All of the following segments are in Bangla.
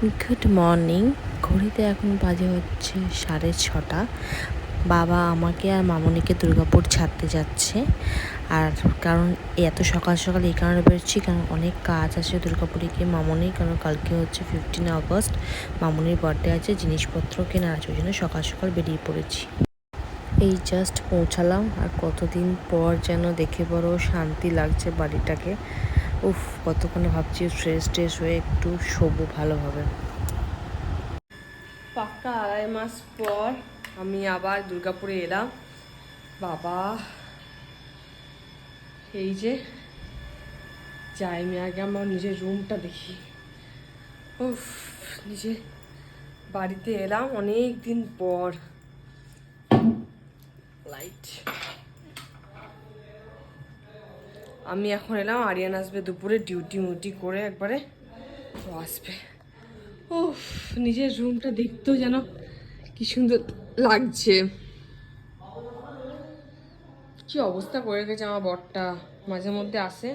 Good morning. ঘড়িতে এখন বাজে হচ্ছে সাড়ে ছটা। বাবা আমাকে আর মামনিকে দুর্গাপুর ছাড়তে যাচ্ছে। আর কারণ এত সকাল সকাল এই কারণে বেরোচ্ছি, কারণ অনেক কাজ আছে দুর্গাপুরে গিয়ে মামনির কারণ কালকে হচ্ছে ফিফটিন আগস্ট, মামনির বার্থডে আছে, জিনিসপত্র কেনার আছে, ওই জন্য সকাল সকাল বেরিয়ে পড়েছি। এই জাস্ট পৌঁছালাম, আর কতদিন পর যেন দেখে বড় শান্তি লাগছে বাড়িটাকে। উফ, কতক্ষণে ভাবছি ফ্রেশ ট্রেশ হয়ে একটু শোবো ভালোভাবে পাক্কা আড়াই মাস পর আমি আবার দুর্গাপুরে এলাম। বাবা, এই যে, যাই, আমি আগে আমার নিজের রুমটা দেখি। উফ, নিজে বাড়িতে এলাম অনেক দিন পর। লাইট আমি এখন এলাম, আরিয়ান আসবে দুপুরে ডিউটি মুটি করে একবারে ও আসবে। উফ, নিজের রুমটা দেখতেও যেন কি সুন্দর লাগছে। কি অবস্থা করে রেখেছে আমার বরটা, মাঝে মধ্যে আসে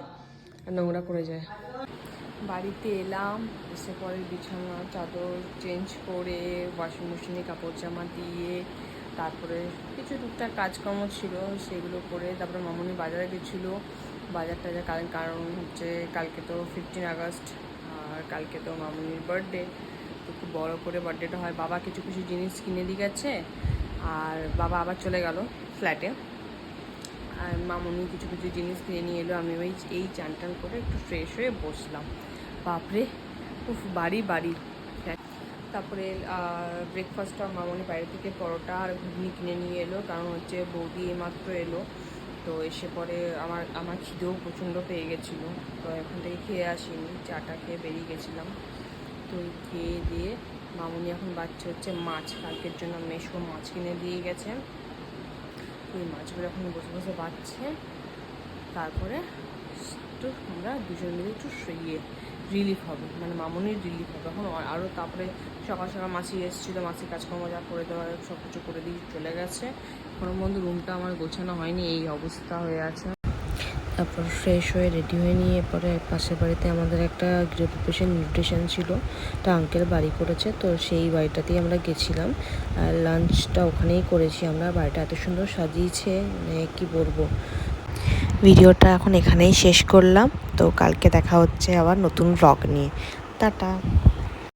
আর নোংরা করে যায়। বাড়িতে এলাম, এসে পরে বিছানা, চাদর চেঞ্জ করে ওয়াশিং মেশিনে কাপড় জামা দিয়ে, তারপরে কিছু টুকটাক কাজকর্ম ছিল, সেগুলো করে, তারপরে মামনি বাজারে গেছিল। বাজার টাজার কারণ কারণ হচ্ছে কালকে তো ফিফটিন আগস্ট, আর কালকে তো মামনির বার্থডে তো খুব বড়ো করে বার্থডেটা হয়। বাবা কিছু কিছু জিনিস কিনে দিয়ে গেছে, আর বাবা আবার চলে গেল ফ্ল্যাটে আর মামনি কিছু কিছু জিনিস কিনে নিয়ে এলো, আমি ওই, এই চান টান করে একটু ফ্রেশ হয়ে বসলাম। বাপরে, উফ, বাড়ি বাড়ি। তারপরে ব্রেকফাস্টটা মামনি বাইরে থেকে পরোটা আর ঘুগনি কিনে নিয়ে এলো, কারণ হচ্ছে বৌদি এইমাত্র এলো। তো এসে পরে আমার আমার খিদেও প্রচণ্ড পেয়ে গেছিল। তো এখন থেকে খেয়ে আসিনি, চাটা খেয়ে বেরিয়ে গেছিলাম। তো খেয়ে দিয়ে মামুনি এখন বাচ্চা হচ্ছে, মাছ কালকের জন্য মেশো মাছ কিনে দিয়ে গেছে। তো এই মাছগুলো এখন বসে বসে বাচ্ছে তারপরে একটু আমরা দুজন মিলে একটু ইয়ে রিলিফ হবে মানে মামনির রিলিফ হবে। এখন আরও তারপরে সকাল সকাল মাসি এসেছিল, মাসি কাজকর্ম যা করে দেওয়ার সব কিছু করে দিয়ে চলে গেছে। এখনও পর্যন্ত রুমটা আমার গোছানো হয়নি, এই অবস্থা হয়ে আছে। তারপর ফ্রেশ হয়ে রেডি হয়ে নিয়ে পরে পাশের বাড়িতে আমাদের একটা গৃহপ্রবেশের নিউট্রিশন ছিল, তা আঙ্কেল বাড়ি করেছে, তো সেই বাড়িটাতেই আমরা গেছিলাম। আর লাঞ্চটা ওখানেই করেছি আমরা, বাড়িটা এত সুন্দর সাজিয়েছে মানে কী বলব? ভিডিওটা এখন এখানেই শেষ করলাম। তো কালকে দেখা হচ্ছে আবার নতুন ব্লগ নিয়ে। টাটা।